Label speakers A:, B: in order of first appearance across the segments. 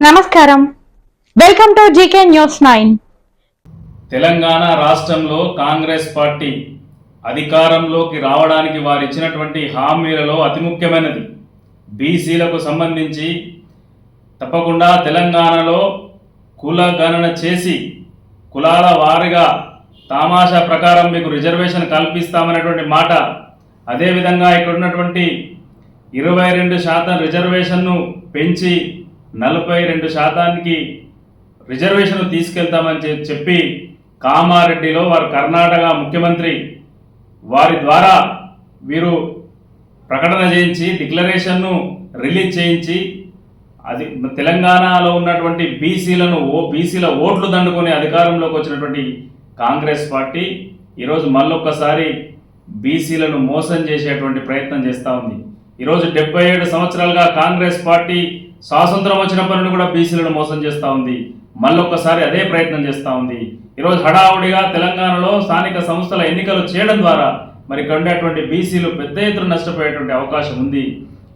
A: నమస్కారం. Welcome to GK news nine
B: Telangana రాష్ట్రంలో Congress party అధికారంలోకి రావడానికి వారు ఇచ్చినటువంటి హామీలలో అతి ముఖ్యమైనది. బీసీలకు సంబంధించి తప్పకుండా తెలంగాణలో కుల గణన చేసి కులాల వారిగా తామాషా ప్రకారం మీకు రిజర్వేషన్ కల్పిస్తామనేటువంటి మాట. అదేవిధంగా ఇక్కడ ఉన్నటువంటి ఇరవై రెండు శాతం రిజర్వేషన్ను పెంచి నలభై రెండు శాతానికి రిజర్వేషన్లు తీసుకెళ్తామని చెప్పి కామారెడ్డిలో వారు కర్ణాటక ముఖ్యమంత్రి వారి ద్వారా వీరు ప్రకటన చేయించి డిక్లరేషన్ను రిలీజ్ చేయించి అది తెలంగాణలో ఉన్నటువంటి బీసీలను ఓ బీసీల ఓట్లు దండుకొని అధికారంలోకి వచ్చినటువంటి కాంగ్రెస్ పార్టీ ఈరోజు మళ్ళొక్కసారి బీసీలను మోసం చేసేటువంటి ప్రయత్నం చేస్తూ ఉంది. ఈరోజు డెబ్బై ఏడు సంవత్సరాలుగా కాంగ్రెస్ పార్టీ స్వాతంత్రం వచ్చినప్పటి నుండి కూడా బీసీలను మోసం చేస్తూ ఉంది. మళ్ళొక్కసారి అదే ప్రయత్నం చేస్తూ ఉంది. ఈరోజు హడావుడిగా తెలంగాణలో స్థానిక సంస్థల ఎన్నికలు చేయడం ద్వారా మరి ఇక్కడ ఉండేటువంటి బీసీలు పెద్ద ఎత్తున నష్టపోయేటువంటి అవకాశం ఉంది.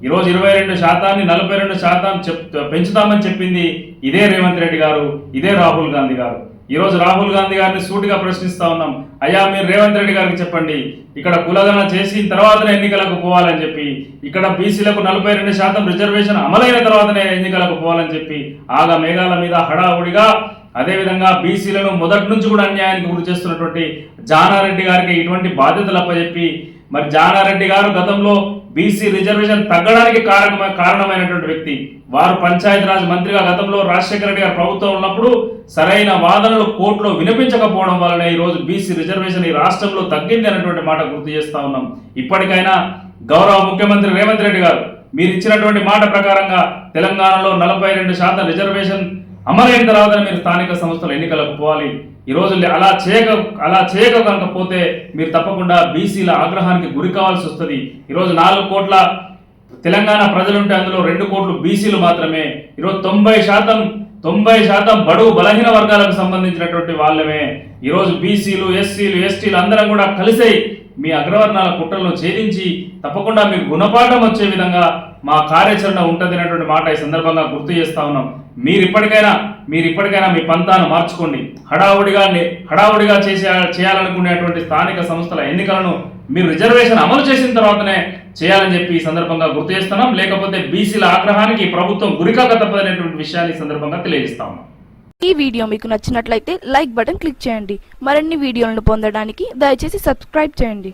B: ఈరోజు ఇరవై రెండు శాతాన్ని నలభై రెండు శాతం చెప్ పెంచుతామని చెప్పింది ఇదే రేవంత్ రెడ్డి గారు ఇదే రాహుల్ గాంధీ గారు. ఈరోజు రాహుల్ గాంధీ గారిని సూటిగా ప్రశ్నిస్తా ఉన్నాం. అయ్యా మీరు రేవంత్ రెడ్డి గారికి చెప్పండి. ఇక్కడ కులగణన చేసిన తర్వాతనే ఎన్నికలకు పోవాలని చెప్పి ఇక్కడ బీసీలకు నలభై రెండు శాతం రిజర్వేషన్ అమలైన తర్వాతనే ఎన్నికలకు పోవాలని చెప్పి ఆగా మేఘాల మీద హడావుడిగా అదేవిధంగా బీసీలను మొదటి నుంచి కూడా అన్యాయానికి గురి చేస్తున్నటువంటి జానారెడ్డి గారికి ఇటువంటి బాధ్యతలు అప్పచెప్పి మరి జానారెడ్డి గారు గతంలో బీసీ రిజర్వేషన్ తగ్గడానికి కారకమ కారణమైనటువంటి వ్యక్తి. వారు పంచాయతీరాజ్ మంత్రిగా గతంలో రాజశేఖర రెడ్డి గారు ప్రభుత్వం ఉన్నప్పుడు సరైన వాదనలు కోర్టులో వినిపించకపోవడం వలన ఈ రోజు బీసీ రిజర్వేషన్ ఈ రాష్ట్రంలో తగ్గింది అనేటువంటి మాట గుర్తు చేస్తా ఉన్నాం. ఇప్పటికైనా గౌరవ ముఖ్యమంత్రి రేవంత్ రెడ్డి గారు మీరు ఇచ్చినటువంటి మాట ప్రకారంగా తెలంగాణలో నలభై రెండు శాతం రిజర్వేషన్ అమలైన తర్వాత మీరు స్థానిక సంస్థల ఎన్నికలకు పోవాలి. ఈ రోజు అలా చేయక అలా చేయకపోతే మీరు తప్పకుండా బీసీల ఆగ్రహానికి గురి కావాల్సి వస్తుంది. ఈరోజు నాలుగు కోట్ల తెలంగాణ ప్రజలుంటే అందులో రెండు కోట్లు బీసీలు మాత్రమే. ఈరోజు తొంభై శాతం తొంభై శాతం బడుగు బలహీన వర్గాలకు సంబంధించినటువంటి వాళ్ళమే. ఈరోజు బీసీలు ఎస్సీలు ఎస్టీలు అందరం కూడా కలిసే మీ అగ్రవర్ణాల కుట్రలను ఛేదించి తప్పకుండా మీకు గుణపాఠం వచ్చే విధంగా మా కార్యాచరణ ఉంటుంది అనేటువంటి మాట ఈ సందర్భంగా గుర్తు చేస్తా ఉన్నాం. మీరు ఇప్పటికైనా మీరు ఇప్పటికైనా మీ పంతాను మార్చుకోండి. హడావుడిగా హడావుడిగా చేసే చేయాలనుకునేటువంటి స్థానిక సంస్థల ఎన్నికలను మీరు రిజర్వేషన్ అమలు చేసిన తర్వాతనే చేయాలని చెప్పి ఈ సందర్భంగా గుర్తు చేస్తున్నాం. లేకపోతే బీసీల ఆగ్రహానికి ప్రభుత్వం గురికాక తప్పదనేటువంటి విషయాన్ని ఈ సందర్భంగా తెలియజేస్తా ఉన్నాం.
C: ఈ వీడియో మీకు నచ్చినట్లయితే లైక్ బటన్ క్లిక్ చేయండి. మరిన్ని వీడియోలను పొందడానికి దయచేసి సబ్స్క్రైబ్ చేయండి.